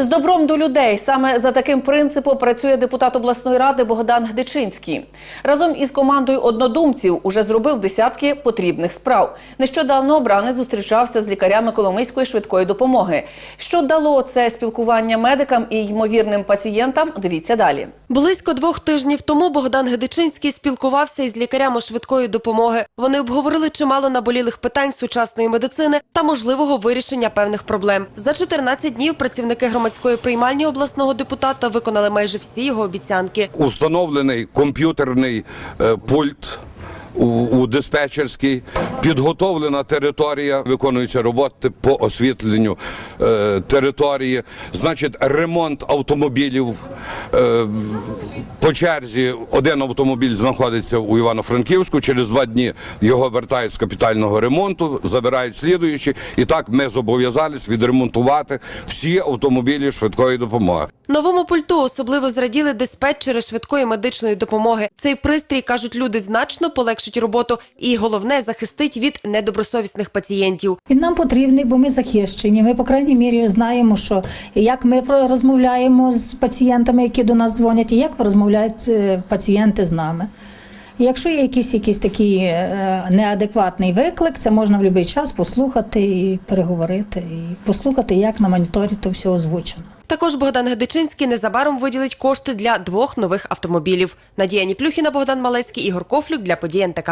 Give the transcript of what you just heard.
З добром до людей саме за таким принципом працює депутат обласної ради Богдан Гдичинський. Разом із командою однодумців уже зробив десятки потрібних справ. Нещодавно обранець зустрічався з лікарями Коломийської швидкої допомоги. Що дало це спілкування медикам і ймовірним пацієнтам? Дивіться далі. Близько двох тижнів тому Богдан Гедичинський спілкувався із лікарями швидкої допомоги. Вони обговорили чимало наболілих питань сучасної медицини та можливого вирішення певних проблем. За 14 днів працівники громадської приймальні обласного депутата виконали майже всі його обіцянки. установлений комп'ютерний е, пульт. У, диспетчерській підготовлена територія, виконуються роботи по освітленню е, території. Значить, ремонт автомобілів. Е, по черзі один автомобіль знаходиться у Івано-Франківську. Через два дні його вертають з капітального ремонту, забирають слідуючі. І так ми зобов'язались відремонтувати всі автомобілі швидкої допомоги. Новому пульту особливо зраділи диспетчери швидкої медичної допомоги. Цей пристрій кажуть, люди значно полегшить роботу і головне захистить від недобросовісних пацієнтів. Він нам потрібний, бо ми захищені. Ми, по крайній мірі, знаємо, що як ми розмовляємо з пацієнтами, які до нас дзвонять, і як розмовляють е, пацієнти з нами. Якщо є якийсь, якийсь такий е, неадекватний виклик, це можна в будь-який час послухати і переговорити, і послухати, як на моніторі то все озвучено. Також Богдан Гедичинський незабаром виділить кошти для двох нових автомобілів. Надія Ніплюхіна, Богдан Малецький, Ігор Кофлюк для подій НТК.